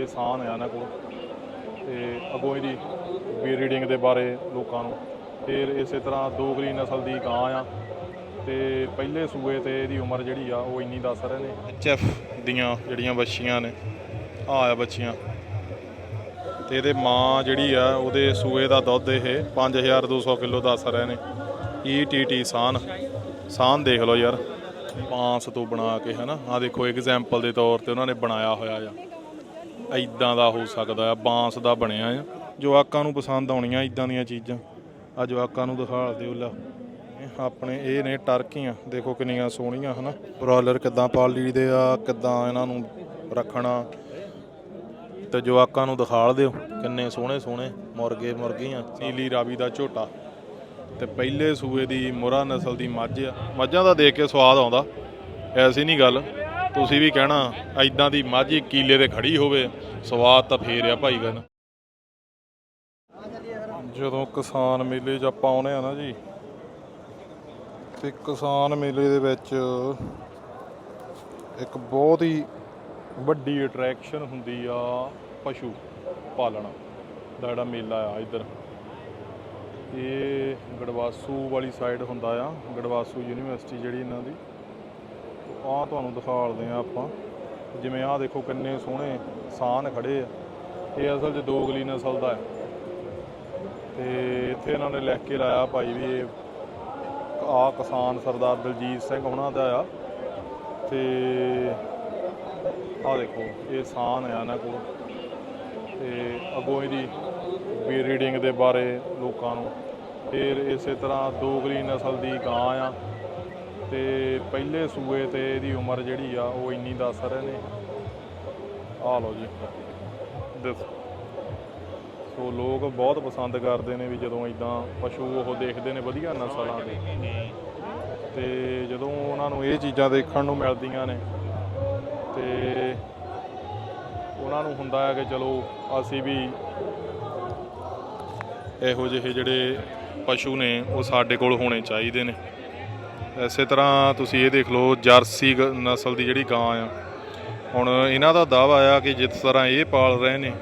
ਇਹ ਸਾਨ ਆ ਇਹਨਾਂ ਕੋਲ ਤੇ ਅੱਗੋਂ ਇਹਦੀ ਬਰੀਡਿੰਗ ਦੇ ਬਾਰੇ ਲੋਕਾਂ ਨੂੰ। ਫਿਰ ਇਸੇ ਤਰ੍ਹਾਂ ਦੋਗਰੀ ਨਸਲ ਦੀ ਗਾਂ ਆ ਤੇ ਪਹਿਲੇ ਸੂਏ ਤੇ ਇਹਦੀ ਉਮਰ ਜਿਹੜੀ ਆ ਉਹ ਇੰਨੀ ਦੱਸ ਰਹੇ ਨੇ। ਐਚਐਫ ਦੀਆਂ ਜਿਹੜੀਆਂ ਬੱਚੀਆਂ ਨੇ ਆ ਆ ਬੱਚੀਆਂ। ਤੇ ਇਹਦੇ ਮਾਂ ਜਿਹੜੀ ਆ, ਉਹਦੇ ਸੂਏ ਦਾ ਦੁੱਧ ਇਹ 5200 ਕਿਲੋ ਦੱਸ ਰਹੇ ਨੇ। ਈਟੀਟੀ ਸਾਨ ਸਾਨ ਦੇਖ ਲਓ ਯਾਰ, ਬਾਂਸ ਤੋਂ ਬਣਾ ਕੇ ਹਨਾ। ਆ ਦੇਖੋ ਐਗਜ਼ਾਮਪਲ ਦੇ ਤੌਰ ਤੇ ਉਹਨਾਂ ਨੇ ਬਣਾਇਆ ਹੋਇਆ ਆ। ਐਦਾਂ ਦਾ ਹੋ ਸਕਦਾ ਆ, ਬਾਂਸ ਦਾ ਬਣਿਆ ਆ। ਜਵਾਕਾਂ ਨੂੰ ਪਸੰਦ ਆਉਣੀਆਂ ਐਦਾਂ ਦੀਆਂ ਚੀਜ਼ਾਂ। ਆ ਜਵਾਕਾਂ ਨੂੰ ਦਿਖਾ ਦਿਓ ਲਾ। ਇਹ ਆਪਣੇ, ਇਹ ਨੇ ਟਰਕੀਆਂ। ਦੇਖੋ ਕਿੰਨੀਆਂ ਸੋਹਣੀਆਂ, ਹਨਾ। ਬ੍ਰੋਇਲਰ ਕਿੱਦਾਂ ਪਾਲੀ ਦੇ ਆ, ਕਿੱਦਾਂ ਇਹਨਾਂ ਨੂੰ ਰੱਖਣਾ। ਤੇ ਜਵਾਕਾਂ ਨੂੰ ਦਿਖਾਲ ਦਿਓ, ਕਿੰਨੇ ਸੋਹਣੇ ਸੋਹਣੇ ਮੁਰਗੇ ਮੁਰਗੀਆਂ, ਨੀਲੀ ਰਾਵੀ ਦਾ ਝੋਟਾ। ਤੇ ਪਹਿਲੇ ਸੂਏ ਦੀ ਮੁਰਾ ਨਸਲ ਦੀ ਮੱਝ ਆ। ਮੱਝਾਂ ਦਾ ਦੇਖ ਕੇ ਸਵਾਦ ਆਉਂਦਾ। ਐਸੀ ਨਹੀਂ ਗੱਲ। ਤੁਸੀਂ ਵੀ ਕਹਿਣਾ ਐਦਾਂ ਦੀ ਮਾਝੀ ਕੀਲੇ ਤੇ ਖੜੀ ਹੋਵੇ, ਸਵਾਦ ਤਾਂ ਫੇਰ ਆ ਭਾਈ ਗੱਲ। ਜਦੋਂ ਕਿਸਾਨ ਮੇਲੇ 'ਚ ਆਪਾਂ ਆਉਨੇ ਆ ਨਾ ਜੀ, ਤੇ ਕਿਸਾਨ ਮੇਲੇ ਦੇ ਵਿੱਚ ਇੱਕ ਬਹੁਤ ਹੀ ਵੱਡੀ ਅਟਰੈਕਸ਼ਨ ਹੁੰਦੀ ਆ ਪਸ਼ੂ ਪਾਲਣ ਦਾ ਜਿਹੜਾ ਮੇਲਾ ਆ ਇੱਧਰ। ਇਹ ਗੜਵਾਸੂ ਵਾਲੀ ਸਾਈਡ ਹੁੰਦਾ ਆ, ਗੜਵਾਸੂ ਯੂਨੀਵਰਸਿਟੀ ਜਿਹੜੀ ਇਹਨਾਂ ਦੀ। ਆਹ ਤੁਹਾਨੂੰ ਦਿਖਾਲਦੇ ਆ ਆਪਾਂ। ਜਿਵੇਂ ਆਹ ਦੇਖੋ ਕਿੰਨੇ ਸੋਹਣੇ ਸਾਨ ਖੜੇ ਆ। ਇਹ ਅਸਲ 'ਚ ਦੋਗਲੀ ਨਸਲ ਦਾ ਹੈ। ਤੇ ਇੱਥੇ ਇਹਨਾਂ ਨੇ ਲਿਖ ਕੇ ਲਾਇਆ ਭਾਈ ਵੀ ਇਹ ਆ ਕਿਸਾਨ ਸਰਦਾਰ ਦਲਜੀਤ ਸਿੰਘ ਉਹਨਾਂ ਦਾ ਆ। ਤੇ ਆ ਦੇਖੋ, ਇਹ ਸਾਨ ਆ ਇਹਨਾਂ ਕੋਲ। ਤੇ ਅੱਗੋਂ ਇਹਦੀ ਬਰੀਡਿੰਗ ਦੇ ਬਾਰੇ ਲੋਕਾਂ ਨੂੰ। ਫਿਰ ਇਸੇ ਤਰ੍ਹਾਂ ਦੋਗਲੀ ਨਸਲ ਦੀ ਗਾਂ ਆ। ਤੇ ਪਹਿਲੇ ਸੂਏ ਤੇ ਇਹਦੀ ਉਮਰ ਜਿਹੜੀ ਆ ਉਹ ਇੰਨੀ ਦੱਸ ਰਹੇ ਨੇ। ਆ ਲਓ ਜੀ। ਦਿਸ। ਸੋ ਲੋਕ ਬਹੁਤ ਪਸੰਦ ਕਰਦੇ ਨੇ ਵੀ ਜਦੋਂ ਇਦਾਂ ਪਸ਼ੂ ਉਹ ਦੇਖਦੇ ਨੇ ਵਧੀਆ ਨਸਲਾਂ ਦੇ। ਤੇ ਜਦੋਂ ਉਹਨਾਂ ਨੂੰ ਇਹ ਚੀਜ਼ਾਂ ਦੇਖਣ ਨੂੰ ਮਿਲਦੀਆਂ ਨੇ, ਤੇ ਉਹਨਾਂ ਨੂੰ ਹੁੰਦਾ ਹੈ ਕਿ ਚਲੋ ਅਸੀਂ ਵੀ ਇਹੋ ਜਿਹੇ ਜਿਹੜੇ ਪਸ਼ੂ ਨੇ ਉਹ ਸਾਡੇ ਕੋਲ ਹੋਣੇ ਚਾਹੀਦੇ ਨੇ। ਇਸੇ ਤਰ੍ਹਾਂ ਤੁਸੀਂ ਇਹ ਦੇਖ ਲਓ, ਜਰਸੀ ਗ- ਨਸਲ ਦੀ ਜਿਹੜੀ ਗਾਂ ਆ। ਹੁਣ ਇਹਨਾਂ ਦਾ ਦਾਵਾ ਆ ਕਿ ਜਿਸ ਤਰ੍ਹਾਂ ਇਹ ਪਾਲ ਰਹੇ ਨੇ,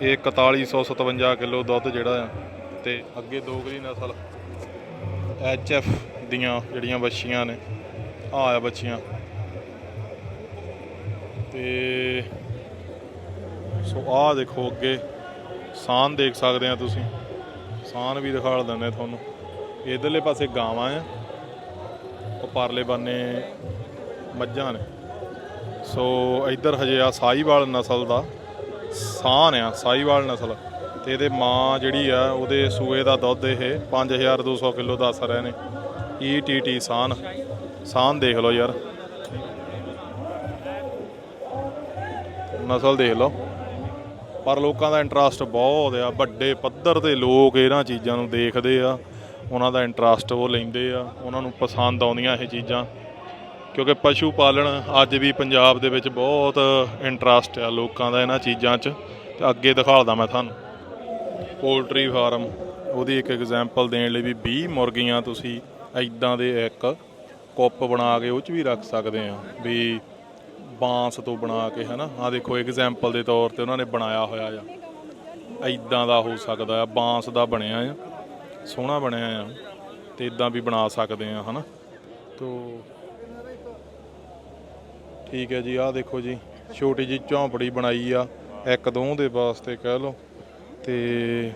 ਇਹ 4157 ਕਿਲੋ ਦੁੱਧ ਜਿਹੜਾ ਆ, ਤੇ ਅੱਗੇ ਦੋਗਲੀ ਨਸਲ ਐਚਐਫ ਦੀਆਂ ਜਿਹੜੀਆਂ ਬੱਚੀਆਂ ਨੇ, ਆ ਆ ਬੱਚੀਆਂ ਤੇ ਸੋ ਆਹ ਦੇਖੋ ਅੱਗੇ, ਸਾਨ ਦੇਖ ਸਕਦੇ ਆ ਤੁਸੀਂ, ਸਾਨ ਵੀ ਦਿਖਾ ਦਿੰਦੇ ਤੁਹਾਨੂੰ। ਇਧਰਲੇ ਪਾਸੇ ਗਾਵਾਂ ਆ। ਉਹ ਪਰਲੇ ਬੰਨੇ ਮੱਝਾਂ ਨੇ। ਸੋ ਇੱਧਰ ਹਜੇ ਆ ਸਾਈਵਾਲ ਨਸਲ ਦਾ ਸਾਨ ਆ ਸਾਈਵਾਲ ਨਸਲ। ਤੇ ਇਹਦੇ ਮਾਂ ਜਿਹੜੀ ਆ, ਉਹਦੇ ਸੂਏ ਦਾ ਦੁੱਧ ਇਹ 5200 ਕਿਲੋ ਦੱਸ ਰਹੇ ਨੇ। ਈਟੀਟੀ ਸਾਨ। ਸਾਨ ਦੇਖ ਲਓ ਯਾਰ। ਨਸਲ ਦੇਖ ਲਓ। ਪਰ ਲੋਕਾਂ ਦਾ ਇੰਟਰਸਟ ਬਹੁਤ ਆ, ਵੱਡੇ ਪੱਧਰ ਤੇ ਲੋਕ ਇਹਨਾਂ ਚੀਜ਼ਾਂ ਨੂੰ ਦੇਖਦੇ ਆ। ਉਹਨਾਂ ਦਾ ਇੰਟਰਸਟ ਉਹ ਲੈਂਦੇ ਆ, ਉਹਨਾਂ ਨੂੰ ਪਸੰਦ ਆਉਂਦੀਆਂ ਇਹ ਚੀਜ਼ਾਂ। ਕਿਉਂਕਿ ਪਸ਼ੂ ਪਾਲਣ ਅੱਜ ਵੀ ਪੰਜਾਬ ਦੇ ਵਿੱਚ ਬਹੁਤ ਇੰਟਰਸਟ ਆ ਲੋਕਾਂ ਦਾ ਇਹਨਾਂ ਚੀਜ਼ਾਂ 'ਚ। ਤੇ ਅੱਗੇ ਦਿਖਾਲਦਾ ਮੈਂ ਤੁਹਾਨੂੰ। ਪੋਲਟਰੀ ਫਾਰਮ, ਉਹਦੀ ਇੱਕ ਐਗਜ਼ਾਮਪਲ ਦੇਣ ਲਈ ਵੀ 20 ਮੁਰਗੀਆਂ ਤੁਸੀਂ ਐਦਾਂ ਦੇ ਇੱਕ ਕੁੱਪ ਬਣਾ ਕੇ ਉਹ 'ਚ ਵੀ ਰੱਖ ਸਕਦੇ ਆ। ਵੀ ਬਾਂਸ ਤੋਂ ਬਣਾ ਕੇ, ਹਨਾ? ਆ ਦੇਖੋ ਐਗਜ਼ਾਮਪਲ ਦੇ ਤੌਰ ਤੇ ਉਹਨਾਂ ਨੇ ਬਣਾਇਆ ਹੋਇਆ ਆ। ਐਦਾਂ ਦਾ ਹੋ ਸਕਦਾ ਆ, ਬਾਂਸ ਦਾ ਬਣਿਆ ਆ। ਸੋਹਣਾ ਬਣਿਆ ਆ ਤੇ ਇਦਾਂ ਵੀ ਬਣਾ ਸਕਦੇ ਆ, ਹਨਾ? ਤੋ ਠੀਕ ਹੈ ਜੀ, ਆਹ ਦੇਖੋ ਜੀ, ਛੋਟੀ ਜੀ ਝੌਂਪੜੀ ਬਣਾਈ ਆ, ਇੱਕ ਦੋ ਦੇ ਵਾਸਤੇ ਕਹਿ ਲਓ। ਤੇ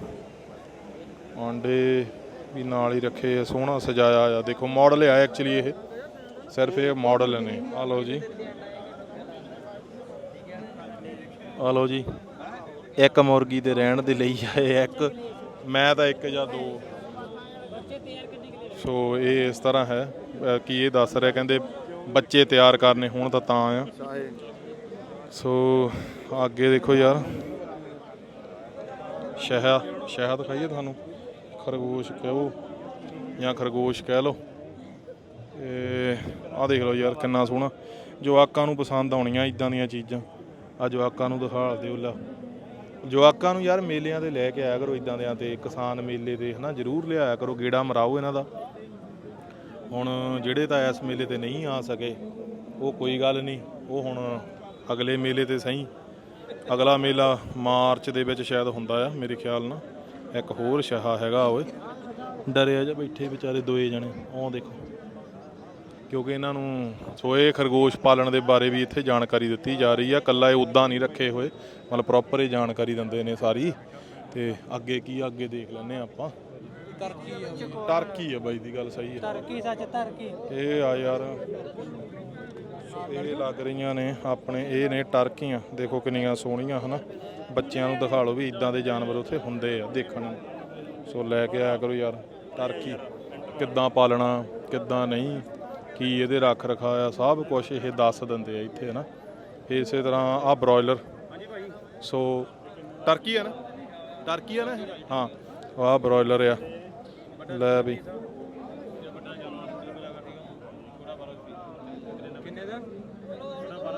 ਆਂਡੇ ਵੀ ਨਾਲ ਹੀ ਰੱਖੇ ਆ, ਸੋਹਣਾ ਸਜਾਇਆ ਆ। ਦੇਖੋ ਮਾਡਲ ਆ ਐਕਚੁਅਲੀ ਇਹ, ਸਿਰਫ ਇਹ ਮਾਡਲ ਨੇ। ਆ ਲਓ ਜੀ। ਆ ਲਓ ਜੀ। ਇੱਕ ਮੁਰਗੀ ਦੇ ਰਹਿਣ ਦੇ ਲਈ ਆਏ ਇੱਕ, ਮੈਂ ਤਾਂ ਇੱਕ ਜਾਂ ਦੋ। ਸੋ ਇਹ ਇਸ ਤਰ੍ਹਾਂ ਹੈ, ਅਹ ਕਿ ਇਹ ਦੱਸ ਰਿਹਾ, ਕਹਿੰਦੇ ਬੱਚੇ ਤਿਆਰ ਕਰਨੇ ਹੁਣ ਤਾਂ ਤਾਂ ਆ। ਸੋ ਅੱਗੇ ਦੇਖੋ ਯਾਰ ਸ਼ਹਿਦ ਸ਼ਹਿਦ ਦਿਖਾਈਏ ਤੁਹਾਨੂੰ। ਖਰਗੋਸ਼ ਕਹੋ ਜਾਂ ਖਰਗੋਸ਼ ਕਹਿ ਲਓ। ਇਹ ਆਹ ਦੇਖ ਲਓ ਯਾਰ, ਕਿੰਨਾ ਸੋਹਣਾ। ਜਵਾਕਾਂ ਨੂੰ ਪਸੰਦ ਆਉਣੀਆਂ ਇਦਾਂ ਦੀਆਂ ਚੀਜ਼ਾਂ। ਆ ਜਵਾਕਾਂ ਨੂੰ ਦਿਖਾ ਦਿਓ ਲਾ। ਜਵਾਕਾਂ ਨੂੰ ਯਾਰ ਮੇਲਿਆਂ ਤੇ ਲੈ ਕੇ ਆਇਆ ਕਰੋ ਇਦਾਂ ਦਿਆਂ ਤੇ। ਕਿਸਾਨ ਮੇਲੇ ਤੇ ਹਨਾ, ਜ਼ਰੂਰ ਲਿਆਇਆ ਕਰੋ, ਗੇੜਾ ਮਰਾਓ ਇਹਨਾਂ ਦਾ। ਹੁਣ ਜਿਹੜੇ ਤਾਂ ਇਸ ਮੇਲੇ ਤੇ ਨਹੀਂ ਆ ਸਕੇ, ਉਹ ਕੋਈ ਗੱਲ ਨਹੀਂ, ਉਹ ਹੁਣ ਅਗਲੇ ਮੇਲੇ ਤੇ ਸਹੀ। ਅਗਲਾ ਮੇਲਾ ਮਾਰਚ ਦੇ ਵਿੱਚ ਸ਼ਾਇਦ ਹੁੰਦਾ ਆ, ਮੇਰੇ ਖਿਆਲ ਨਾਲ। ਇੱਕ ਹੋਰ ਸ਼ਹਾ ਹੈਗਾ ਓਏ। ਡਰਿਆ ਜਾਂ ਬੈਠੇ ਵਿਚਾਰੇ ਦੋਏ ਜਣੇ। ਉਹ ਦੇਖੋ। ਕਿਉਂਕਿ ਇਹਨਾਂ ਨੂੰ ਸੋਏ ਖਰਗੋਸ਼ ਪਾਲਣ ਦੇ ਬਾਰੇ ਵੀ ਇੱਥੇ ਜਾਣਕਾਰੀ ਦਿੱਤੀ ਜਾ ਰਹੀ ਆ। ਕੱਲਾ ਇਹ ਉਦਾਂ ਨਹੀਂ ਰੱਖੇ ਹੋਏ। ਮਤਲਬ ਪ੍ਰੋਪਰ ਇਹ ਜਾਣਕਾਰੀ ਦਿੰਦੇ ਨੇ ਸਾਰੀ। ਤੇ ਅੱਗੇ ਕੀ ਅੱਗੇ ਦੇਖ ਲੈਨੇ ਆ ਆਪਾਂ। ਟਰਕੀ ਆ ਬਾਈ। ਦੀ ਗੱਲ ਸਹੀ ਆ। ਤਰਕੀ ਸੱਚ ਤਰਕੀ। ਇਹ ਆ ਯਾਰ ਇਹ ਲੱਗ ਰਹੀਆਂ ਨੇ ਆਪਣੇ ਇਹ ਨੇ ਟਰਕੀਆਂ। ਦੇਖੋ ਕਿੰਨੀਆਂ ਸੋਹਣੀਆਂ ਹਨਾ? ਬੱਚਿਆਂ ਨੂੰ ਦਿਖਾ ਲਓ ਵੀ ਇਦਾਂ ਦੇ ਜਾਨਵਰ ਉੱਥੇ ਹੁੰਦੇ ਆ ਦੇਖਣ ਨੂੰ। ਸੋ ਲੈ ਕੇ ਆਇਆ ਕਰੋ ਯਾਰ ਟਰਕੀ ਕਿੱਦਾਂ ਪਾਲਣਾ ਕਿੱਦਾਂ ਨਹੀਂ ਕੀ ਇਹਦੇ ਰੱਖ ਰਖਾਇਆ ਸਭ ਕੁਝ ਇਹ ਦੱਸ ਦਿੰਦੇ ਆ ਇੱਥੇ ਹਨਾ? ਇਸੇ ਤਰ੍ਹਾਂ ਆ ਬ੍ਰੋਇਲਰ ਸੋ ਟਰਕੀ ਆ ਨਾ? ਟਰਕੀ ਆ ਨਾ? ਹਾਂ ਆਹ ਬ੍ਰੋਇਲਰ ਆ। ਲੈ ਵੀ।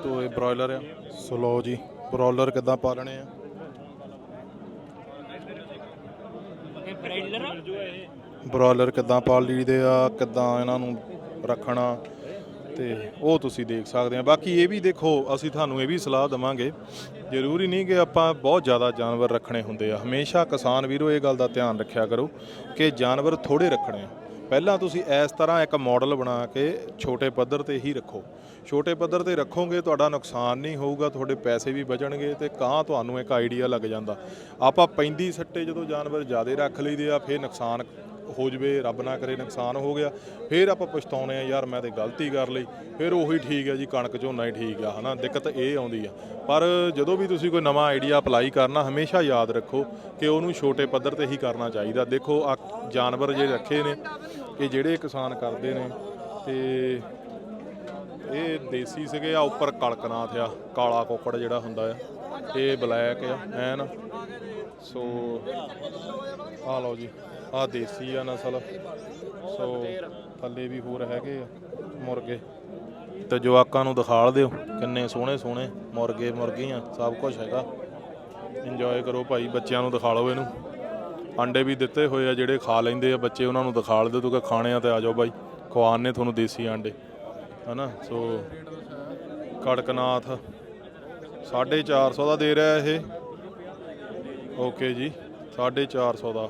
ਤੋ ਇਹ ਬ੍ਰੋਇਲਰ ਆ। ਸੋ ਲਓ ਜੀ ਬ੍ਰੋਇਲਰ ਕਿੱਦਾਂ ਪਾਲਣੇ ਆ? ਇਹ ਹੈ ਬ੍ਰੋਇਲਰ ਕਿੱਦਾਂ ਪਾਲ ਲਈਦੇ ਆ ਕਿੱਦਾਂ ਇਹਨਾਂ ਨੂੰ ਰੱਖਣਾ? ਤੇ ਉਹ ਤੁਸੀਂ ਦੇਖ ਸਕਦੇ ਆ। ਬਾਕੀ ਇਹ ਵੀ ਦੇਖੋ, ਅਸੀਂ ਤੁਹਾਨੂੰ ਇਹ ਵੀ ਸਲਾਹ ਦਵਾਂਗੇ। ਜ਼ਰੂਰੀ ਨਹੀਂ ਕਿ ਆਪਾਂ ਬਹੁਤ ਜ਼ਿਆਦਾ ਜਾਨਵਰ ਰੱਖਣੇ ਹੁੰਦੇ ਆ। ਹਮੇਸ਼ਾ ਕਿਸਾਨ ਵੀਰੋ, ਇਹ ਗੱਲ ਦਾ ਧਿਆਨ ਰੱਖਿਆ ਕਰੋ ਕਿ ਜਾਨਵਰ ਥੋੜੇ ਰੱਖਣੇ ਆ। ਪਹਿਲਾਂ ਤੁਸੀਂ ਇਸ ਤਰ੍ਹਾਂ ਇੱਕ ਮਾਡਲ ਬਣਾ ਕੇ ਛੋਟੇ ਪੱਧਰ ਤੇ ਹੀ ਰੱਖੋ। ਛੋਟੇ ਪੱਧਰ ਤੇ ਰੱਖੋਗੇ, ਤੁਹਾਡਾ ਨੁਕਸਾਨ ਨਹੀਂ ਹੋਊਗਾ, ਤੁਹਾਡੇ ਪੈਸੇ ਵੀ ਬਚਣਗੇ ਤੇ ਕਾਂ ਤੁਹਾਨੂੰ ਇੱਕ ਆਈਡੀਆ ਲੱਗ ਜਾਂਦਾ। ਆਪਾਂ ਪੈਂਦੀ ਸੱਟੇ ਜਦੋਂ ਜਾਨਵਰ ਜ਼ਿਆਦਾ ਰੱਖ ਲਈਦੇ ਆ, ਫਿਰ ਨੁਕਸਾਨ ਹੋ ਜਵੇ, ਰੱਬ ਨਾ ਕਰੇ, ਨੁਕਸਾਨ ਹੋ ਗਿਆ, ਫਿਰ ਆਪਾਂ ਪਛਤਾਉਣੇ ਆ, ਯਾਰ ਮੈਂ ਤੇ ਗਲਤੀ ਕਰ ਲਈ, ਫਿਰ ਉਹੀ ਠੀਕ ਹੈ ਜੀ, ਕਣਕ ਝੋਨਾ ਹੀ ਠੀਕ ਆ, ਹਨਾ, ਦਿੱਕਤ ਇਹ ਆਉਂਦੀ ਆ। ਪਰ ਜਦੋਂ ਵੀ ਤੁਸੀਂ ਕੋਈ ਨਵਾਂ ਆਈਡੀਆ ਅਪਲਾਈ ਕਰਨਾ, ਹਮੇਸ਼ਾ ਯਾਦ ਰੱਖੋ ਕਿ ਉਹਨੂੰ ਛੋਟੇ ਪੱਧਰ ਤੇ ਹੀ ਕਰਨਾ ਚਾਹੀਦਾ। ਦੇਖੋ ਆ ਜਾਨਵਰ ਜਿਹੜੇ ਰੱਖੇ ਨੇ ਕਿ ਜਿਹੜੇ ਕਿਸਾਨ ਕਰਦੇ ਨੇ, ਤੇ ਇਹ ਦੇਸੀ ਸੀਗੇ ਆ, ਉੱਪਰ ਕੜਕਨਾਥ ਆ, ਕਾਲਾ ਕੋਕੜ ਜਿਹੜਾ ਹੁੰਦਾ ਆ, ਇਹ ਬਲੈਕ ਆ, ਐਨ। ਸੋ ਆ ਲਓ ਜੀ। ਆ ਦੇਸੀ ਆ ਨਸਲ। ਸੋ ਥੱਲੇ ਵੀ ਹੋਰ ਹੈਗੇ ਆ ਮੁਰਗੇ। ਤੇ ਜਵਾਕਾਂ ਨੂੰ ਦਿਖਾਲ ਦਿਓ, ਕਿੰਨੇ ਸੋਹਣੇ ਸੋਹਣੇ ਮੁਰਗੇ ਮੁਰਗੀਆਂ, ਸਭ ਕੁਝ ਹੈਗਾ। ਇੰਜੋਏ ਕਰੋ ਭਾਈ, ਬੱਚਿਆਂ ਨੂੰ ਦਿਖਾ ਲਓ ਇਹਨੂੰ। ਆਂਡੇ ਵੀ ਦਿੱਤੇ ਹੋਏ ਆ ਜਿਹੜੇ ਖਾ ਲੈਂਦੇ ਆ ਬੱਚੇ, ਉਹਨਾਂ ਨੂੰ ਦਿਖਾਲ ਦਿਓ ਤੂੰ ਖਾਣੇ ਆ ਤੇ ਆ ਜਾਓ ਬਾਈ। ਖਵਾਨ ਨੇ ਤੁਹਾਨੂੰ ਦੇਸੀ ਅੰਡੇ ਹਨਾ? ਸੋ ਕੜਕਨਾਥ 450 ਦਾ ਦੇ ਰਿਹਾ ਇਹ। ਓਕੇ ਜੀ 450 ਦਾ।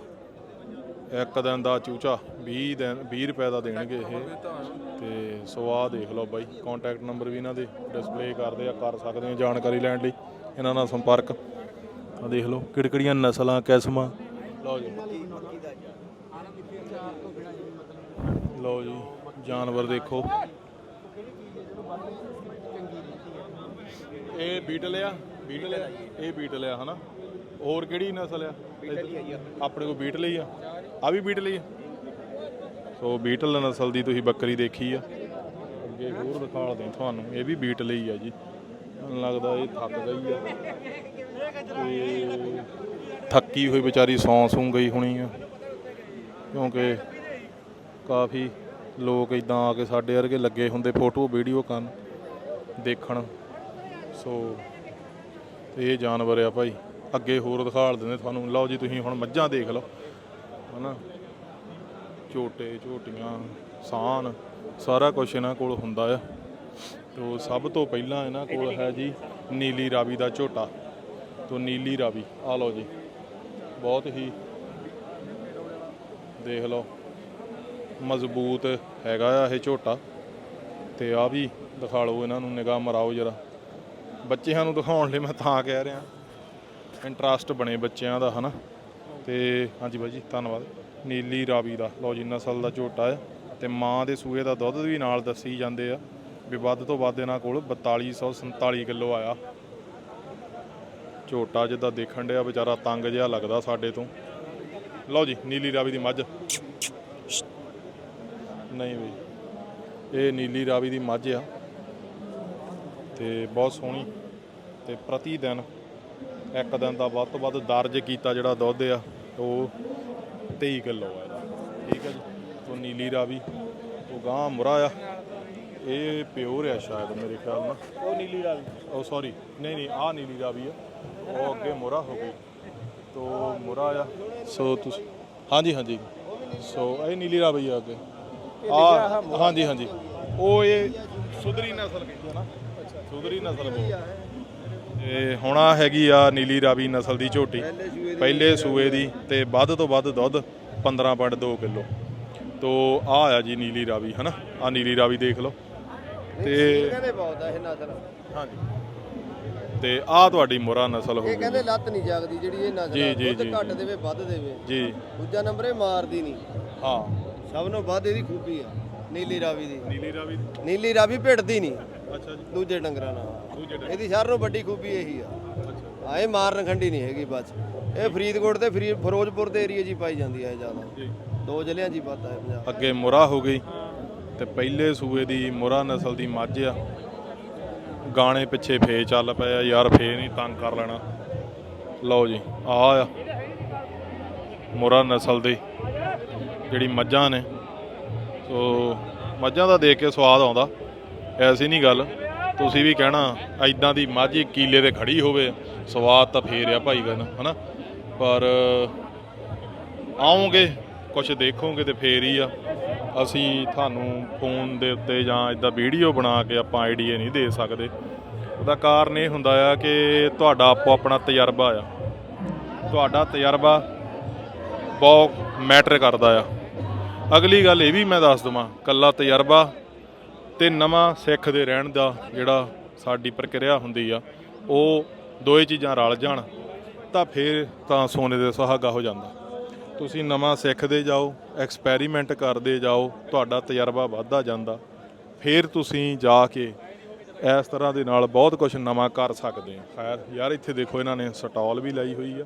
ਇੱਕ ਦਿਨ ਦਾ ਚੂਚਾ 20 ਦਿਨ 20 ਰੁਪਏ ਦਾ ਦੇਣਗੇ ਇਹ। ਤੇ ਸੋ ਆਹ ਦੇਖ ਲਓ ਬਾਈ ਕੰਟੈਕਟ ਨੰਬਰ ਵੀ ਇਹਨਾਂ ਦੇ ਡਿਸਪਲੇ ਕਰਦੇ ਆ ਕਰ ਸਕਦੇ ਆ ਜਾਣਕਾਰੀ ਲੈਣ ਲਈ ਇਹਨਾਂ ਨਾਲ ਸੰਪਰਕ। ਆ ਦੇਖ ਲਓ ਕਿਹੜੀਆਂ ਨਸਲਾਂ ਕਿਸਮਾਂ। ਲਓ ਜੀ। ਲਓ ਜੀ ਜਾਨਵਰ ਦੇਖੋ। ਇਹ ਬੀਟਲ ਆ ਬੀਟਲ ਆ ਇਹ ਬੀਟਲ ਆ ਹਨਾ? ਹੋਰ ਕਿਹੜੀ ਨਸਲ ਆ? ਆਪਣੇ ਕੋਲ ਬੀਟਲ ਹੀ ਆ। ਆ ਵੀ ਬੀਟਲ ਹੀ ਆ? ਸੋ ਬੀਟਲ ਨਸਲ ਦੀ ਤੁਸੀਂ ਬੱਕਰੀ ਦੇਖੀ ਆ। ਅੱਗੇ ਹੋਰ ਦਿਖਾ ਦੇ ਤੁਹਾਨੂੰ। ਇਹ ਵੀ ਬੀਟਲ ਹੀ ਆ ਜੀ। ਮੈਨੂੰ ਲੱਗਦਾ ਇਹ ਥੱਕ ਗਈ ਆ। ਤੇ ਥੱਕੀ ਹੋਈ ਵਿਚਾਰੀ ਸੌਂ ਸੂੰ ਗਈ ਹੋਣੀ ਆ। ਕਿਉਂਕਿ ਕਾਫੀ ਲੋਕ ਇਦਾਂ ਆ ਕੇ ਸਾਡੇ ਵਰਗੇ ਲੱਗੇ ਹੁੰਦੇ ਫੋਟੋ, ਵੀਡੀਓ ਕਰਨ, ਦੇਖਣ। ਸੋ ਇਹ ਜਾਨਵਰ ਆ ਭਾਈ। ਅੱਗੇ ਹੋਰ ਦਿਖਾਲ ਦਿੰਦੇ ਤੁਹਾਨੂੰ। ਲਓ ਜੀ, ਤੁਸੀਂ ਹੁਣ ਮੱਝਾਂ ਦੇਖ ਲਓ। ਹਨਾ? ਝੋਟੇ, ਝੋਟੀਆਂ, ਸਾਨ, ਸਾਰਾ ਕੁਝ ਇਹਨਾਂ ਕੋਲ ਹੁੰਦਾ ਆ। ਤੋ ਸਭ ਤੋਂ ਪਹਿਲਾਂ ਇਹਨਾਂ ਕੋਲ ਹੈ ਜੀ ਨੀਲੀ ਰਾਵੀ ਦਾ ਝੋਟਾ। ਤੋ ਨੀਲੀ ਰਾਵੀ, ਆ ਲਓ ਜੀ। ਬਹੁਤ ਹੀ ਦੇਖ ਲਓ, ਮਜ਼ਬੂਤ ਹੈਗਾ ਆ ਇਹ ਝੋਟਾ। ਤੇ ਆ ਵੀ ਦਿਖਾ ਲਓ ਇਹਨਾਂ ਨੂੰ, ਨਿਗਾਹ ਮਰਾਓ ਜਰਾ। ਬੱਚਿਆਂ ਨੂੰ ਦਿਖਾਉਣ ਲਈ ਮੈਂ ਤਾਂ ਕਹਿ ਰਿਹਾ। ਇੰਟਰਸਟ ਬਣੇ ਬੱਚਿਆਂ ਦਾ, ਹਨਾ? ਤੇ ਹਾਂਜੀ ਬਾਈ ਜੀ, ਧੰਨਵਾਦ। ਨੀਲੀ ਰਾਵੀ ਦਾ, ਲਓ ਜੀ ਨਸਲ ਦਾ ਝੋਟਾ ਹੈ ਤੇ ਮਾਂ ਦੇ ਸੂਏ ਦਾ ਦੁੱਧ ਵੀ ਨਾਲ ਦੱਸੀ ਜਾਂਦੇ ਆ ਵੀ ਵੱਧ ਤੋਂ ਵੱਧ ਇਹਨਾਂ ਕੋਲ 4247 ਕਿਲੋ ਆਇਆ। ਝੋਟਾ ਜਿੱਦਾਂ ਦੇਖਣ ਡਿਆ ਵਿਚਾਰਾ ਤੰਗ ਜਿਹਾ ਲੱਗਦਾ ਸਾਡੇ ਤੋਂ। ਲਓ ਜੀ, ਨੀਲੀ ਰਾਵੀ ਦੀ ਮੱਝ। ਨਹੀਂ ਬਈ, ਇਹ ਨੀਲੀ ਰਾਵੀ ਦੀ ਮੱਝ ਆ ਤੇ ਬਹੁਤ ਸੋਹਣੀ ਤੇ ਪ੍ਰਤੀ ਦਿਨ ਇੱਕ ਦਿਨ ਦਾ ਵੱਧ ਤੋਂ ਵੱਧ ਦਰਜ ਕੀਤਾ ਜਿਹੜਾ ਦੁੱਧ ਆ। ਉਹ 23 ਕਿਲੋ ਆ ਇਹਦਾ। ਠੀਕ ਹੈ ਜੀ। ਉਹ ਨੀਲੀ ਰਾਵੀ ਉਹ ਗਾਂ ਮੁਰਾ ਆ। ਇਹ ਪਿਓਰ ਆ ਸ਼ਾਇਦ ਮੇਰੇ ਖਿਆਲ ਨਾਲ। ਉਹ ਨੀਲੀ ਰਾਵੀ। ਉਹ ਸੌਰੀ ਨਹੀਂ ਨਹੀਂ ਆ ਨੀਲੀ ਰਾਵੀ ਆ। ਉਹ ਅੱਗੇ ਮੁਰਾ ਹੋ ਗਈ। ਤੋ ਮੁਰਾ ਆ। ਸੋ ਤੁਸੀਂ ਹਾਂਜੀ ਹਾਂਜੀ। ਸੋ ਇਹ ਨੀਲੀ ਰਾਵੀ ਆ ਅੱਗੇ। ਆ ਹਾਂਜੀ ਹਾਂਜੀ। ਉਹ ਇਹ ਸੁਧਰੀ ਨਸਲ ਕਹਿੰਦੇ ਆ ਨਾ। ਸੁਧਰੀ ਨਸਲ ਉਹ ਤੇ ਹੁਣ ਆ ਹੈਗੀ ਆ ਨੀਲੀ ਰਾਵੀ ਨਸਲ ਦੀ ਝੋਟੀ। ਪਹਿਲੇ ਸੂਏ ਦੀ ਤੇ ਵੱਧ ਤੋਂ ਵੱਧ ਦੁੱਧ 15.2 ਕਿਲੋ। ਤੋ ਆ ਆ ਜੀ ਨੀਲੀ ਰਾਵੀ ਹਨਾ? ਆ ਨੀਲੀ ਰਾਵੀ ਦੇਖ ਲਓ। ਤੇ ਕਹਿੰਦੇ ਬਹੁਤ ਆ ਇਹ ਨਸਲ। ਹਾਂਜੀ। ਤੇ ਆ ਤੁਹਾਡੀ ਮੁਰਾ ਨਸਲ ਇਹ ਹੋਊਗੀ ਕਹਿੰਦੇ ਲੱਤ ਨਹੀਂ ਜਾਗਦੀ ਜਿਹੜੀ ਇਹ ਨਸਲ ਆ ਜੀ, ਦੁੱਧ ਜੀ। ਘੱਟ ਦੇਵੇ ਵੱਧ ਦੇਵੇ। ਜੀ। ਦੂਜਾ ਨੰਬਰ ਇਹ ਮਾਰਦੀ ਨਹੀਂ। ਹਾਂ। ਸਭ ਨੂੰ ਵੱਧ ਇਹਦੀ ਖੂਬੀ ਆ ਨੀਲੀ ਰਾਵੀ ਦੀ। ਨੀਲੀ ਰਾਵੀ ਨੀਲੀ ਰਾਵੀ ਭਿੜਦੀ ਨਹੀਂ। ਅੱਛਾ ਜੀ। ਦੂਜੇ ਡੰਗਰਾਂ ਨਾਲ। ਦੂਜੇ ਡੰਗਰ। ਇਹਦੀ ਸਾਰਿਆਂ ਨੂੰ ਵੱਡੀ ਖੂਬੀ ਇਹੀ ਆ। ਅੱਛਾ। ਆ ਇਹ ਮਾਰਨ ਖੰਡੀ ਨਹੀਂ ਹੈਗੀ ਬਸ। ਇਹ ਫਰੀਦਕੋਟ ਤੇ ਫਰੀ ਫਿਰੋਜ਼ਪੁਰ ਦੇ ਏਰੀਆ 'ਚ ਹੀ ਪਾਈ ਜਾਂਦੀ ਹੈ ਜ਼ਿਆਦਾ। ਜੀ। ਦੋ ਜ਼ਿਲ੍ਹਿਆਂ 'ਚ ਹੀ ਪਤਾ ਹੈ ਪੰਜਾਬ। ਅੱਗੇ ਮੁਰਾ ਹੋ ਗਈ ਤੇ ਪਹਿਲੇ ਸੂਏ ਦੀ ਮੁਰਾ ਨਸਲ ਦੀ ਮੱਝ ਆ। ਗਾਣੇ ਪਿੱਛੇ ਫੇ ਚੱਲ ਪਿਆ ਯਾਰ ਫੇ ਨਹੀਂ ਤੰਗ ਕਰ ਲੈਣਾ। ਲਓ ਜੀ ਆ ਆ। ਮੁਰਾ ਨਸਲ ਦੀ ਜਿਹੜੀ ਮੱਝਾਂ ਨੇ। ਸੋ ਮੱਝਾਂ ਦਾ ਦੇਖ ਕੇ ਸਵਾਦ ਆਉਂਦਾ। ਐਸੀ ਨਹੀਂ ਗੱਲ। ਤੁਸੀਂ ਵੀ ਕਹਿਣਾ ਐਦਾਂ ਦੀ ਮਾਝੀ ਕੀਲੇ ਤੇ ਖੜੀ ਹੋਵੇ, ਸਵਾਦ ਤਾਂ ਫੇਰ ਆ ਭਾਈ ਗੱਲ, ਹਨਾ? ਪਰ ਆਓਗੇ ਕੁਝ ਦੇਖੋਗੇ ਤੇ ਫੇਰ ਹੀ ਆ। ਅਸੀਂ ਤੁਹਾਨੂੰ ਫੋਨ ਦੇ ਉੱਤੇ ਜਾਂ ਇਦਾਂ ਵੀਡੀਓ ਬਣਾ ਕੇ ਆਪਾਂ ਆਈਡੀਆ ਨਹੀਂ ਦੇ ਸਕਦੇ। ਉਹਦਾ ਕਾਰਨ ਇਹ ਹੁੰਦਾ ਆ ਕਿ ਤੁਹਾਡਾ ਆਪੋ ਆਪਣਾ ਤਜਰਬਾ ਆ। ਤੁਹਾਡਾ ਤਜਰਬਾ ਬਹੁਤ ਮੈਟਰ ਕਰਦਾ ਆ। ਅਗਲੀ ਗੱਲ ਇਹ ਵੀ ਮੈਂ ਦੱਸ ਦਵਾਂ, ਕੱਲਾ ਤਜਰਬਾ ਤੇ ਨਵਾਂ ਸਿੱਖ ਦੇ ਰਹਿਣ ਦਾ ਜਿਹੜਾ ਸਾਡੀ ਪ੍ਰਕਿਰਿਆ ਹੁੰਦੀ ਆ, ਉਹ ਦੋਏ ਚੀਜ਼ਾਂ ਰਲ ਜਾਣ, ਤਾਂ ਫਿਰ ਤਾਂ ਸੋਨੇ ਦੇ ਸੁਹਾਗਾ ਹੋ ਜਾਂਦਾ। ਤੁਸੀਂ ਨਵਾਂ ਸਿੱਖਦੇ ਜਾਓ ਐਕਸਪੈਰੀਮੈਂਟ ਕਰਦੇ ਜਾਓ, ਤੁਹਾਡਾ ਤਜਰਬਾ ਵੱਧਦਾ ਜਾਂਦਾ। ਫਿਰ ਤੁਸੀਂ ਜਾ ਕੇ ਇਸ ਤਰ੍ਹਾਂ ਦੇ ਨਾਲ ਬਹੁਤ ਕੁਝ ਨਵਾਂ ਕਰ ਸਕਦੇ ਆ ਖੈਰ, ਯਾਰ ਇੱਥੇ ਦੇਖੋ ਇਹਨਾਂ ਨੇ ਸਟਾਲ ਵੀ ਲਾਈ ਹੋਈ ਆ।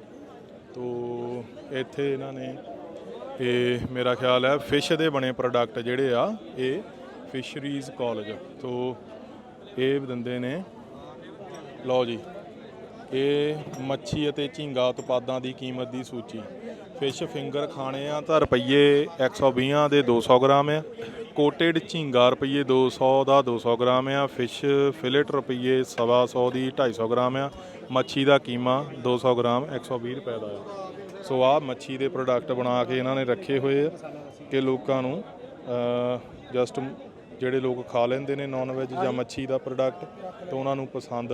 ਤੋ ਇੱਥੇ ਇਹਨਾਂ ਨੇ ਇਹ ਮੇਰਾ ਖਿਆਲ ਹੈ ਫਿਸ਼ ਦੇ ਬਣੇ ਪ੍ਰੋਡਕਟ ਜਿਹੜੇ ਆ, ਇਹ ਫਿਸ਼ਰੀਜ਼ ਕਾਲਜ ਤੋਂ ਇਹ ਦਿੰਦੇ ਨੇ। ਲਓ ਜੀ। ਇਹ ਮੱਛੀ ਅਤੇ ਝੀਂਗਾ ਉਤਪਾਦਾਂ ਦੀ ਕੀਮਤ ਦੀ ਸੂਚੀ। ਫਿਸ਼ ਫਿੰਗਰ ਖਾਣੇ ਆ ਤਾਂ ਰੁਪਈਏ 120 ਦੇ 200 ਗ੍ਰਾਮ ਆ। ਕੋਟਡ ਝੀਂਗਾ ਰੁਪਈਏ 200 ਦਾ 200 ਗ੍ਰਾਮ ਆ। ਫਿਸ਼ ਫਿਲਟ ਰੁਪਈਏ 125 ਦੀ 250 ਗ੍ਰਾਮ ਆ। ਮੱਛੀ ਦਾ ਕੀਮਾ 200 ਗ੍ਰਾਮ 120 ਰੁਪਏ ਦਾ ਆ। ਸੋ ਆ ਮੱਛੀ ਦੇ ਪ੍ਰੋਡਕਟ ਬਣਾ ਕੇ ਇਹਨਾਂ ਨੇ ਰੱਖੇ ਹੋਏ ਆ ਕਿ ਲੋਕਾਂ ਨੂੰ ਜਸਟ ਜਿਹੜੇ ਲੋਕ ਖਾ ਲੈਂਦੇ ਨੇ ਨਾਨ ਵੈਜ ਜਾਂ ਮੱਛੀ ਦਾ ਪ੍ਰੋਡਕਟ ਤਾਂ ਉਹਨਾਂ ਨੂੰ ਪਸੰਦ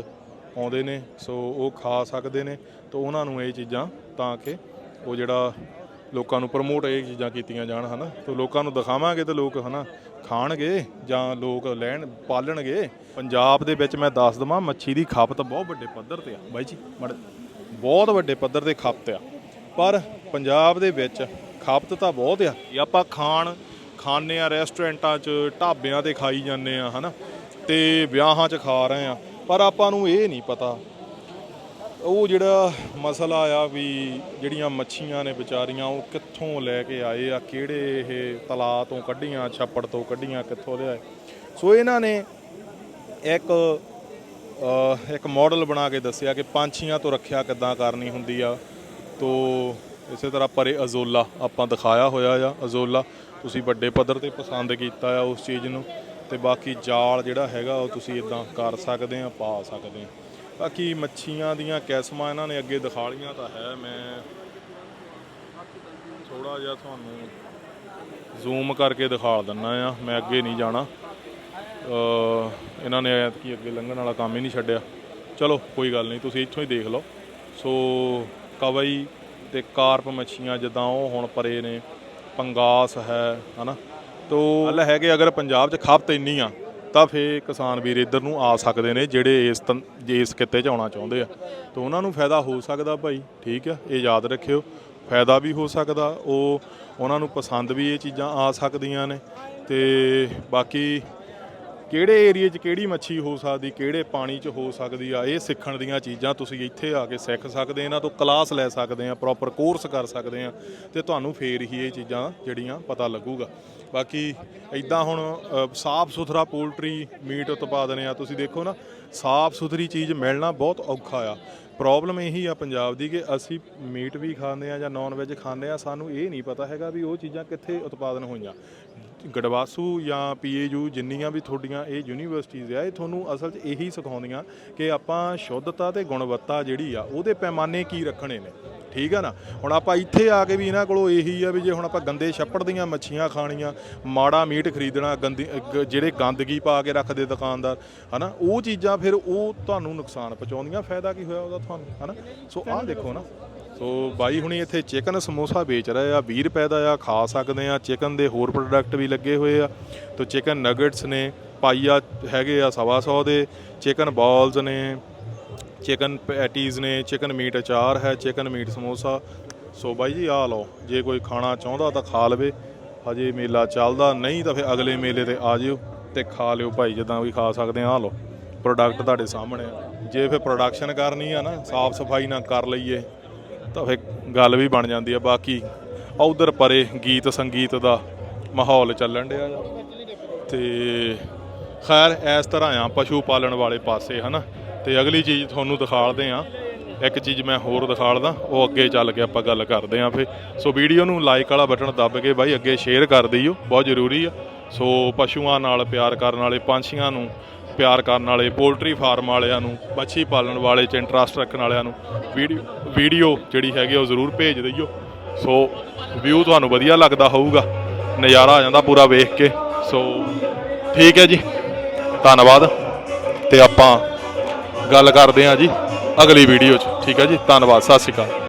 ਆਉਂਦੇ ਨੇ, ਸੋ ਉਹ ਖਾ ਸਕਦੇ ਨੇ, ਤਾਂ ਉਹਨਾਂ ਨੂੰ ਇਹ ਚੀਜ਼ਾਂ ਤਾਂ ਕਿ ਉਹ ਜਿਹੜਾ ਲੋਕਾਂ ਨੂੰ ਪ੍ਰਮੋਟ ਇਹ ਚੀਜ਼ਾਂ ਕੀਤੀਆਂ ਜਾਣ, ਹਨਾ? ਤਾਂ ਲੋਕਾਂ ਨੂੰ ਦਿਖਾਵਾਂਗੇ ਤੇ ਲੋਕ, ਹਨਾ, ਖਾਣਗੇ ਜਾਂ ਲੋਕ ਲੈਣ, ਪਾਲਣਗੇ। ਪੰਜਾਬ ਦੇ ਵਿੱਚ ਮੈਂ ਦੱਸ ਦਵਾਂ, ਮੱਛੀ ਦੀ ਖਪਤ ਬਹੁਤ ਵੱਡੇ ਪੱਧਰ ਤੇ ਆ। ਬਾਈ ਜੀ, ਮੜ ਬਹੁਤ ਵੱਡੇ ਪੱਧਰ ਤੇ ਖਪਤ ਆ। ਪਰ ਪੰਜਾਬ ਦੇ ਵਿੱਚ ਖਪਤ ਤਾਂ ਬਹੁਤ ਆ। ਇਹ ਆਪਾਂ ਖਾਣ ਖਾਣੇ ਆ ਰੈਸਟੋਰੈਂਟਾਂ 'ਚ ਢਾਬਿਆਂ ਤੇ ਖਾਈ ਜਾਂਦੇ ਆ ਹਨਾ? ਤੇ ਵਿਆਹਾਂ 'ਚ ਖਾ ਰਹੇ ਆ। ਪਰ ਆਪਾਂ ਨੂੰ ਇਹ ਨਹੀਂ ਪਤਾ। ਉਹ ਜਿਹੜਾ ਮਸਲਾ ਆ ਵੀ ਜਿਹੜੀਆਂ ਮੱਛੀਆਂ ਨੇ ਵਿਚਾਰੀਆਂ ਉਹ ਕਿੱਥੋਂ ਲੈ ਕੇ ਆਏ ਆ ਕਿਹੜੇ ਇਹ ਤਲਾ ਤੋਂ ਕੱਢੀਆਂ ਛੱਪੜ ਤੋਂ ਕੱਢੀਆਂ ਕਿੱਥੋਂ ਲਿਆਏ? ਸੋ ਇਹਨਾਂ ਨੇ ਇੱਕ ਅ, ਇੱਕ ਮਾਡਲ ਬਣਾ ਕੇ ਦੱਸਿਆ ਕਿ ਪੰਛੀਆਂ ਤੋਂ ਰੱਖਿਆ ਕਿੱਦਾਂ ਕਰਨੀ ਹੁੰਦੀ ਆ। ਤੋ ਇਸੇ ਤਰ੍ਹਾਂ ਪਰੇ ਅਜ਼ੋਲਾ ਆਪਾਂ ਦਿਖਾਇਆ ਹੋਇਆ ਆ ਅਜ਼ੋਲਾ। ਤੁਸੀਂ ਵੱਡੇ ਪੱਧਰ ਤੇ ਪਸੰਦ ਕੀਤਾ ਆ ਉਸ ਚੀਜ਼ ਨੂੰ ਤੇ ਬਾਕੀ ਜਾਲ ਜਿਹੜਾ ਹੈਗਾ ਉਹ ਤੁਸੀਂ ਇਦਾਂ ਕਰ ਸਕਦੇ ਆ, ਪਾ ਸਕਦੇ ਆ। ਬਾਕੀ ਮੱਛੀਆਂ ਦੀਆਂ ਕਿਸਮਾਂ ਇਹਨਾਂ ਨੇ ਅੱਗੇ ਦਿਖਾ ਲਈਆਂ ਤਾਂ ਹੈ, ਮੈਂ ਥੋੜਾ ਜਿਹਾ ਤੁਹਾਨੂੰ ਜ਼ੂਮ ਕਰਕੇ ਦਿਖਾ ਦਿੰਨਾ ਆ, ਮੈਂ ਅੱਗੇ ਨਹੀਂ ਜਾਣਾ। ਇਹਨਾਂ ਨੇ ਐਤਕੀ ਅੱਗੇ ਲੰਘਣ ਵਾਲਾ ਕੰਮ ਹੀ ਨਹੀਂ ਛੱਡਿਆ। ਚਲੋ, ਕੋਈ ਗੱਲ ਨਹੀਂ, ਤੁਸੀਂ ਇੱਥੋਂ ਹੀ ਦੇਖ ਲਓ। ਸੋ ਕਵਈ ਤੇ ਕਾਰਪ ਮੱਛੀਆਂ ਜਿੱਦਾਂ ਉਹ ਹੁਣ ਪਰੇ ਨੇ ਪੰਗਾਸ ਹੈ, ਹਨਾ? ਤੋ ਗੱਲ ਹੈ ਕਿ ਅਗਰ ਪੰਜਾਬ 'ਚ ਖਪਤ ਇੰਨੀ ਆ, ਤਾਂ ਫੇ ਕਿਸਾਨ ਵੀਰ ਇੱਧਰ ਨੂੰ ਆ ਸਕਦੇ ਨੇ ਜਿਹੜੇ ਇਸ ਤੰ- ਇਸ ਕਿੱਤੇ 'ਚ ਆਉਣਾ ਚਾਹੁੰਦੇ ਆ। ਤਾਂ ਉਹਨਾਂ ਨੂੰ ਫਾਇਦਾ ਹੋ ਸਕਦਾ ਭਾਈ, ਠੀਕ ਆ? ਇਹ ਯਾਦ ਰੱਖਿਓ। ਫਾਇਦਾ ਵੀ ਹੋ ਸਕਦਾ, ਉਹ ਉਹਨਾਂ ਨੂੰ ਪਸੰਦ ਵੀ ਇਹ ਚੀਜ਼ਾਂ ਆ ਸਕਦੀਆਂ ਨੇ। ਤੇ ਬਾਕੀ ਕਿਹੜੇ ਏਰੀਆ 'ਚ ਕਿਹੜੀ ਮੱਛੀ ਹੋ ਸਕਦੀ, ਕਿਹੜੇ ਪਾਣੀ 'ਚ ਹੋ ਸਕਦੀ ਆ, ਇਹ ਸਿੱਖਣ ਦੀਆਂ ਚੀਜ਼ਾਂ ਤੁਸੀਂ ਇੱਥੇ ਆ ਕੇ ਸਿੱਖ ਸਕਦੇ ਇਹਨਾਂ ਤੋਂ ਕਲਾਸ ਲੈ ਸਕਦੇ ਆ ਪ੍ਰੋਪਰ ਕੋਰਸ ਕਰ ਸਕਦੇ ਆ ਤੇ ਤੁਹਾਨੂੰ ਫੇਰ ਹੀ ਇਹ ਚੀਜ਼ਾਂ ਜਿਹੜੀਆਂ ਪਤਾ ਲੱਗੂਗਾ। ਬਾਕੀ ਇਦਾਂ ਹੁਣ ਸਾਫ਼ ਸੁਥਰਾ ਪੋਲਟਰੀ ਮੀਟ ਉਤਪਾਦਨ ਆ, ਤੁਸੀਂ ਦੇਖੋ ਨਾ, ਸਾਫ਼ ਸੁਥਰੀ ਚੀਜ਼ ਮਿਲਣਾ ਬਹੁਤ ਔਖਾ ਆ। ਪ੍ਰੋਬਲਮ ਇਹੀ ਆ ਪੰਜਾਬ ਦੀ ਕਿ ਅਸੀਂ ਮੀਟ ਵੀ ਖਾਂਦੇ ਆ ਜਾਂ ਨਾਨ ਵੈਜ ਖਾਂਦੇ ਆ, ਸਾਨੂੰ ਇਹ ਨਹੀਂ ਪਤਾ ਹੈਗਾ ਵੀ ਉਹ ਚੀਜ਼ਾਂ ਕਿੱਥੇ ਉਤਪਾਦਨ ਹੋਈਆਂ। ਗੜਵਾਸੂ ਜਾਂ ਪੀਏਯੂ ਜਿੰਨੀਆਂ ਵੀ ਤੁਹਾਡੀਆਂ ਇਹ ਯੂਨੀਵਰਸਿਟੀਆਂ ਆ, ਇਹ ਤੁਹਾਨੂੰ ਅਸਲ 'ਚ ਇਹੀ ਸਿਖਾਉਂਦੀਆਂ ਕਿ ਆਪਾਂ ਸ਼ੁੱਧਤਾ ਤੇ ਗੁਣਵੱਤਾ ਜਿਹੜੀ ਆ, ਉਹਦੇ ਪੈਮਾਨੇ ਕੀ ਰੱਖਣੇ ਨੇ। ਠੀਕ ਆ ਨਾ? ਹੁਣ ਆਪਾਂ ਇੱਥੇ ਆ ਕੇ ਵੀ ਇਹਨਾਂ ਕੋਲੋਂ ਇਹੀ ਆ ਵੀ ਜੇ ਹੁਣ ਆਪਾਂ ਗੰਦੇ ਛੱਪੜ ਦੀਆਂ ਮੱਛੀਆਂ ਖਾਣੀਆਂ, ਮਾੜਾ ਮੀਟ ਖਰੀਦਣਾ, ਗੰਦੀ ਗ- ਜਿਹੜੇ ਗੰਦਗੀ ਪਾ ਕੇ ਰੱਖਦੇ ਦੁਕਾਨਦਾਰ, ਹਨਾ? ਉਹ ਚੀਜ਼ਾਂ ਫਿਰ ਉਹ ਤੁਹਾਨੂੰ ਨੁਕਸਾਨ ਪਹੁੰਚਾਉਂਦੀਆਂ। ਫਾਇਦਾ ਕੀ ਹੋਇਆ ਉਹਦਾ ਤੁਹਾਨੂੰ, ਹਨਾ? ਸੋ ਆਹ ਦੇਖੋ ਨਾ। ਸੋ ਬਾਈ ਹੁਣੀ ਇੱਥੇ ਚਿਕਨ ਸਮੋਸਾ ਵੇਚ ਰਹੇ ਆ 20 ਰੁਪਏ ਦਾ ਆ, ਖਾ ਸਕਦੇ ਆ। ਚਿਕਨ ਦੇ ਹੋਰ ਪ੍ਰੋਡਕਟ ਵੀ ਲੱਗੇ ਹੋਏ ਆ। ਤੋ ਚਿਕਨ ਨਗਟਸ ਨੇ, ਪਾਈਆ ਹੈਗੇ ਆ ਸਵਾ ਸੌ ਦੇ। ਚਿਕਨ ਬਾਲਸ ਨੇ, ਚਿਕਨ ਪੈਟੀਜ਼ ਨੇ, ਚਿਕਨ ਮੀਟ ਅਚਾਰ ਹੈ, ਚਿਕਨ ਮੀਟ ਸਮੋਸਾ। ਸੋ ਬਾਈ ਜੀ ਆ ਲਓ, ਜੇ ਕੋਈ ਖਾਣਾ ਚਾਹੁੰਦਾ ਤਾਂ ਖਾ ਲਵੇ। ਹਜੇ ਮੇਲਾ ਚੱਲਦਾ, ਨਹੀਂ ਤਾਂ ਫਿਰ ਅਗਲੇ ਮੇਲੇ ਤੇ ਆ ਜਿਓ ਤੇ ਖਾ ਲਿਓ ਭਾਈ, ਜਿੱਦਾਂ ਵੀ ਖਾ ਸਕਦੇ ਆ ਆ ਲਓ। ਪ੍ਰੋਡਕਟ ਤੁਹਾਡੇ ਸਾਹਮਣੇ ਆ। ਜੇ ਫਿਰ ਪ੍ਰੋਡਕਸ਼ਨ ਕਰਨੀ ਆ ਨਾ, ਸਾਫ਼ ਸਫ਼ਾਈ ਨਾ ਕਰ ਲਈਏ। ਤਾਂ ਫਿਰ ਗੱਲ ਵੀ ਬਣ ਜਾਂਦੀ ਆ, ਬਾਕੀ ਉਧਰ ਪਰੇ ਗੀਤ ਸੰਗੀਤ ਦਾ ਮਾਹੌਲ ਚੱਲਣ ਡਿਆ ਆ। ਤੇ ਖੈਰ, ਇਸ ਤਰ੍ਹਾਂ ਆ, ਪਸ਼ੂ ਪਾਲਣ ਵਾਲੇ ਪਾਸੇ, ਹਨਾ? ਤੇ ਅਗਲੀ ਚੀਜ਼ ਤੁਹਾਨੂੰ ਦਿਖਾਲਦੇ ਆ। ਇੱਕ ਚੀਜ਼ ਮੈਂ ਹੋਰ ਦਿਖਾਲਦਾ, ਉਹ ਅੱਗੇ ਚੱਲ ਕੇ ਆਪਾਂ ਗੱਲ ਕਰਦੇ ਆ ਫੇ ਸੋ ਵੀਡੀਓ ਨੂੰ ਲਾਈਕ ਵਾਲਾ ਬਟਨ ਦੱਬ ਕੇ ਬਾਈ, ਅੱਗੇ ਸ਼ੇਅਰ ਕਰ ਦਿਓ, ਬਹੁਤ ਜ਼ਰੂਰੀ ਆ। ਸੋ ਪਸ਼ੂਆਂ ਨਾਲ ਪਿਆਰ ਕਰਨ ਵਾਲੇ ਪੰਛੀਆਂ ਨੂੰ ਪਿਆਰ ਕਰਨ ਵਾਲੇ, ਪੋਲਟਰੀ ਫਾਰਮ ਵਾਲਿਆਂ ਨੂੰ, ਮੱਛੀ ਪਾਲਣ ਵਾਲੇ ਚ ਇੰਟਰਸਟ ਰੱਖਣ ਵਾਲਿਆਂ ਨੂੰ ਵੀਡੀਓ ਵੀਡੀਓ ਜਿਹੜੀ ਹੈਗੀ ਉਹ ਜ਼ਰੂਰ ਭੇਜ ਦਿਓ ਸੋ ਵਿਊ ਤੁਹਾਨੂੰ ਵਧੀਆ ਲੱਗਦਾ ਹੋਊਗਾ। ਨਜ਼ਾਰਾ ਆ ਜਾਂਦਾ ਪੂਰਾ ਵੇਖ ਕੇ। ਸੋ ਠੀਕ ਹੈ ਜੀ। ਧੰਨਵਾਦ। ਤੇ ਆਪਾਂ ਗੱਲ ਕਰਦੇ ਹਾਂ ਜੀ ਅਗਲੀ ਵੀਡੀਓ 'ਚ। ਠੀਕ ਹੈ ਜੀ। ਧੰਨਵਾਦ। ਸਤਿ ਸ਼੍ਰੀ ਅਕਾਲ।